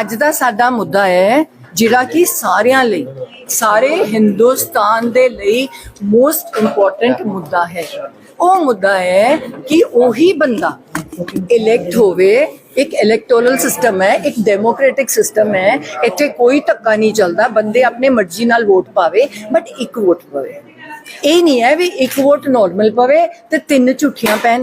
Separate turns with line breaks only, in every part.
ਅੱਜ ਦਾ ਸਾਡਾ ਮੁੱਦਾ ਹੈ ਜਿਹੜਾ ਕਿ ਸਾਰਿਆਂ ਲਈ, ਸਾਰੇ ਹਿੰਦੁਸਤਾਨ ਦੇ ਲਈ ਮੋਸਟ ਇੰਪੋਰਟੈਂਟ ਮੁੱਦਾ ਹੈ। ਉਹ ਮੁੱਦਾ ਹੈ ਕਿ ਉਹੀ ਬੰਦਾ ਇਲੈਕਟ ਹੋਵੇ, ਇੱਕ ਇਲੈਕਟੋਰਲ ਸਿਸਟਮ ਹੈ, ਇੱਕ ਡੈਮੋਕ੍ਰੈਟਿਕ ਸਿਸਟਮ ਹੈ, ਇੱਥੇ ਕੋਈ ਧੱਕਾ ਨਹੀਂ ਚੱਲਦਾ, ਬੰਦੇ ਆਪਣੇ ਮਰਜ਼ੀ ਨਾਲ ਵੋਟ ਪਾਵੇ ਬਟ ਇੱਕ ਵੋਟ ਪਵੇ। ਇਹ ਨਹੀਂ ਹੈ ਵੀ ਇੱਕ ਵੋਟ ਨਾਰਮਲ ਪਵੇ ਤੇ ਤਿੰਨ ਝੂਠੀਆਂ ਪੈਣ।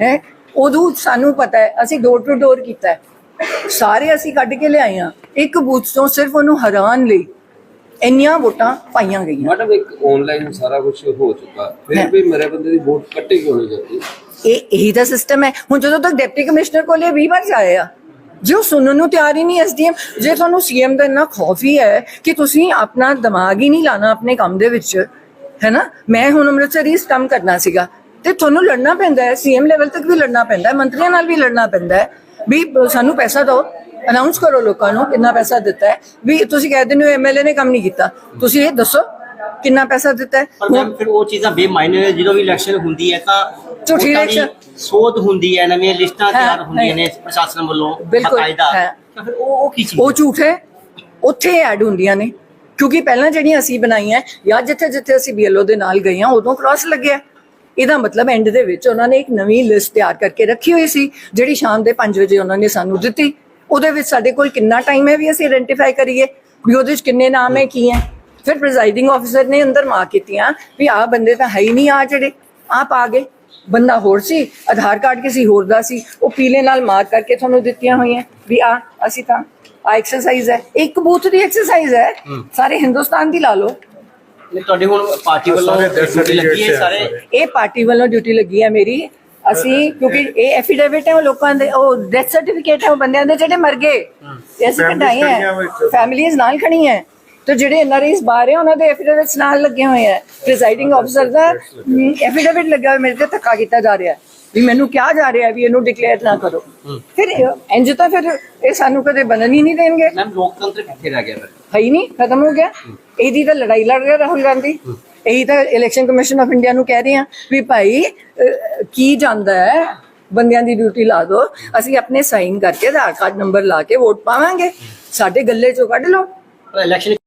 ਹੈ। ਉਦੋਂ ਸਾਨੂੰ ਪਤਾ ਹੈ ਅਸੀਂ ਡੋਰ ਟੂ ਡੋਰ ਕੀਤਾ ਹੈ। ਸਾਰੇ ਅਸੀਂ ਕੱਢ ਕੇ ਲਿਆਏ ਆ ਇੱਕ ਬੂਥ ਤੋਂ ਸਿਰਫ ਉਹਨੂੰ ਹਰਾਉਣ ਲਈ ਇੰਨੀਆਂ ਵੋਟਾਂ ਪਾਈਆਂ ਗਈਆਂ।
ਮੈਡਮ ਇੱਕ ਆਨਲਾਈਨ ਸਾਰਾ ਕੁਝ ਹੋ ਚੁੱਕਾ। ਫਿਰ ਵੀ ਮੇਰੇ ਬੰਦੇ ਦੀ ਵੋਟ ਕੱਟੀ ਕਿਉਂ ਨਹੀਂ ਜਾਂਦੀ?
ਇਹ ਇਹੀ ਤਾਂ ਸਿਸਟਮ ਹੈ। ਹੁਣ ਜਦੋਂ ਤੱਕ ਡਿਪਟੀ ਕਮਿਸ਼ਨਰ ਕੋਲ ਇਹ 20 ਵਾਰ ਜਾਏ ਆ ਜੇ ਉਹ ਸੁਣਨ ਨੂੰ ਤਿਆਰ ਹੀ ਨਹੀਂ ਐਸਡੀਐਮ ਜੇ ਤੁਹਾਨੂੰ ਸੀਐਮ ਦਾ ਇੰਨਾ ਖੌਫ ਹੀ ਹੈ ਕਿ ਤੁਸੀਂ ਆਪਣਾ ਦਿਮਾਗ ਹੀ ਨਹੀਂ ਲਾਣਾ ਆਪਣੇ ਕੰਮ ਦੇ ਵਿੱਚ ਹੈ ਨਾ? ਮੈਂ ਹੁਣ ਅੰਮ੍ਰਿਤਸਰ ਇਸ ਕੰਮ ਕਰਨਾ ਸੀਗਾ। ਤੇ ਤੁਹਾਨੂੰ ਲੜਨਾ ਪੈਂਦਾ ਹੈ ਸੀਐਮ ਲੈਵਲ ਤੱਕ ਵੀ ਲੜਨਾ ਪੈਂਦਾ ਹੈ ਮੰਤਰੀਆਂ ਨਾਲ ਵੀ ਲੜਨਾ ਪੈਂਦਾ ਹੈ ਵੀ ਸਾਨੂੰ ਪੈਸਾ ਦਿਓ ਅਨਾਉਂਸ ਕਰੋ ਲੋਕਾਂ ਨੂੰ ਕਿੰਨਾ ਪੈਸਾ ਦਿੱਤਾ ਹੈ ਵੀ ਤੁਸੀਂ ਕਹਿ ਦਿੰਦੇ ਹੋ ਐਮਐਲਏ ਨੇ ਕੰਮ ਨਹੀਂ ਕੀਤਾ ਤੁਸੀਂ ਇਹ ਦੱਸੋ ਕਿੰਨਾ ਪੈਸਾ ਦਿੱਤਾ ਹੈ
ਪਰ ਮੈਮ ਫਿਰ ਉਹ ਚੀਜ਼ਾਂ ਬੇਮਾਇਨੇ ਨੇ ਜਦੋਂ ਵੀ ਇਲੈਕਸ਼ਨ ਹੁੰਦੀ ਹੈ ਤਾਂ
ਝੂਠੀ election।
ਸੋਧ ਹੁੰਦੀ ਹੈ ਨਵੀਆਂ ਲਿਸਟਾਂ ਤਿਆਰ ਹੁੰਦੀਆਂ। ਨੇ ਪ੍ਰਸ਼ਾਸਨ ਵੱਲੋਂ
ਬਿਲਕੁਲ,
ਬਕਾਇਦਾ। ਤਾਂ ਫਿਰ ਉਹ ਉਹ ਕੀ ਚੀਜ਼
ਉਹ ਝੂਠ ਹੈ ਉੱਥੇ ਐਡ ਹੁੰਦੀਆਂ ਨੇ ਕਿਉਂਕਿ ਪਹਿਲਾਂ ਜਿਹੜੀਆਂ ਅਸੀਂ ਬਣਾਈਆਂ ਜਾਂ ਜਿੱਥੇ ਜਿੱਥੇ ਅਸੀਂ ਬੀਐਲਓ ਦੇ ਨਾਲ ਗਏ ਹਾਂ ਉਦੋਂ ਕ੍ਰਾਸ ਲੱਗਿਆ ਇਹਦਾ ਮਤਲਬ ਐਂਡ ਦੇ ਵਿੱਚ ਉਹਨਾਂ ਨੇ ਇੱਕ ਨਵੀਂ ਲਿਸਟ ਤਿਆਰ ਕਰਕੇ ਰੱਖੀ ਹੋਈ ਸੀ ਜਿਹੜੀ ਸ਼ਾਮ ਦੇ 5 ਵਜੇ ਉਹਨਾਂ ਨੇ ਸਾਨੂੰ ਦਿੱਤੀ। ਉਹਦੇ ਵਿੱਚ ਸਾਡੇ ਕੋਲ ਕਿੰਨਾ ਟਾਈਮ ਹੈ ਵੀ ਅਸੀਂ ਆਇਡੈਂਟੀਫਾਈ ਕਰੀਏ ਵੀ ਉਹਦੇ ਵਿੱਚ ਕਿੰਨੇ ਨਾਮ ਹੈ ਕੀ ਹੈ। ਫਿਰ ਪ੍ਰੈਜ਼ਾਈਡਿੰਗ ਆਫੀਸਰ ਨੇ ਅੰਦਰ ਮਾਰ ਕੀਤੀਆਂ ਵੀ ਆਹ ਬੰਦੇ ਤਾਂ ਹੈ ਹੀ ਨਹੀਂ ਆ ਜਿਹੜੇ ਆਪ ਆ ਗਏ। ਬੰਦਾ ਹੋਰ ਸੀ ਆਧਾਰ ਕਾਰਡ ਕਿਸੇ ਹੋਰ ਦਾ ਸੀ ਉਹ ਪੀਲੇ ਨਾਲ ਮਾਰਕ ਕਰਕੇ ਤੁਹਾਨੂੰ ਦਿੱਤੀਆਂ ਹੋਈਆਂ ਵੀ ਆ ਅਸੀਂ ਤਾਂ ਆ ਐਕਸਰਸਾਈਜ਼ ਹੈ। ਇੱਕ ਬੂਥ ਦੀ ਐਕਸਰਸਾਈਜ਼ ਹੈ। ਸਾਰੇ ਹਿੰਦੁਸਤਾਨ ਦੀ ਲਾ ਲਓ।
ਨਹੀਂ, ਤੁਹਾਡੇ ਹੁਣ ਪਾਰਟੀ ਵੱਲੋਂ ਡਿਊਟੀ ਲੱਗੀ ਹੈ ਸਾਰੇ?
ਇਹ ਪਾਰਟੀ ਵੱਲੋਂ ਡਿਊਟੀ ਲੱਗੀ ਹੈ ਮੇਰੀ। ਅਸੀਂ ਕਿਉਂਕਿ ਇਹ ਐਫੀਡੇਵਿਟ ਹੈ ਉਹ ਲੋਕਾਂ ਦੇ ਉਹ ਡੈਥ ਸਰਟੀਫਿਕੇਟ ਹੈ ਉਹ ਬੰਦਿਆਂ ਦੇ ਜਿਹੜੇ ਮਰ ਗਏ। ਇਹ ਅਸੀਂ ਕਢਾਏ ਹੈ। ਫੈਮਿਲੀਆਂ ਨਾਲ ਖੜੀ ਹੈ। ਤੇ ਜਿਹੜੇ ਐਨਆਰਆਈਸ ਬਾਹਰ ਹੈ ਉਹਨਾਂ ਦੇ ਐਫੀਡੇਵਿਟਸ ਨਾਲ ਲੱਗੇ ਹੋਏ ਹੈ। ਪ੍ਰੀਜ਼ਾਈਡਿੰਗ ਆਫੀਸਰ ਦਾ ਐਫੀਡੇਵਿਟ ਲੱਗਾ ਹੋਇਆ ਮੇਰੇ ਤੇ ਧੱਕਾ ਕੀਤਾ ਜਾ ਰਿਹਾ ਹੈ। ਵੀ ਮੈਨੂੰ ਕਿਹਾ ਜਾ ਰਿਹਾ ਵੀ ਇਹਨੂੰ ਡਿਕਲੇਅਰ ਨਾ ਕਰੋ। ਫਿਰ ਇਹ- ਇੰਝ ਤਾਂ ਫਿਰ ਇਹ ਸਾਨੂੰ ਕਦੇ ਬਣਨ ਹੀ ਨਹੀਂ ਦੇਣਗੇ।
ਮੈਮ ਲੋਕਤੰਤਰ ਕਿੱਥੇ ਰਹਿ ਗਿਆ ਫਿਰ?
ਹੈ ਹੀ ਨਹੀਂ ਖਤਮ ਹੋ ਗਿਆ। ਇਹਦੀ ਤਾਂ ਲੜਾਈ ਲੜ ਰਿਹਾ ਰਾਹੁਲ ਗਾਂਧੀ। ਇਹੀ ਤਾਂ ਇਲੈਕਸ਼ਨ ਕਮਿਸ਼ਨ ਆਫ ਇੰਡੀਆ ਨੂੰ ਕਹਿ ਰਹੇ ਆ ਵੀ ਭਾਈ ਅਹ, ਕੀ ਜਾਂਦਾ ਹੈ? ਬੰਦਿਆਂ ਦੀ ਡਿਊਟੀ ਲਾ ਦਿਓ ਅਸੀਂ ਆਪਣੇ ਸਾਈਨ ਕਰਕੇ ਆਧਾਰ ਕਾਰਡ ਨੰਬਰ ਲਾ ਕੇ ਵੋਟ ਪਾਵਾਂਗੇ। ਸਾਡੇ ਗੱਲੇ ਚੋਂ ਕੱਢ ਲਓ।
ਇਲੈਕਸ਼ਨ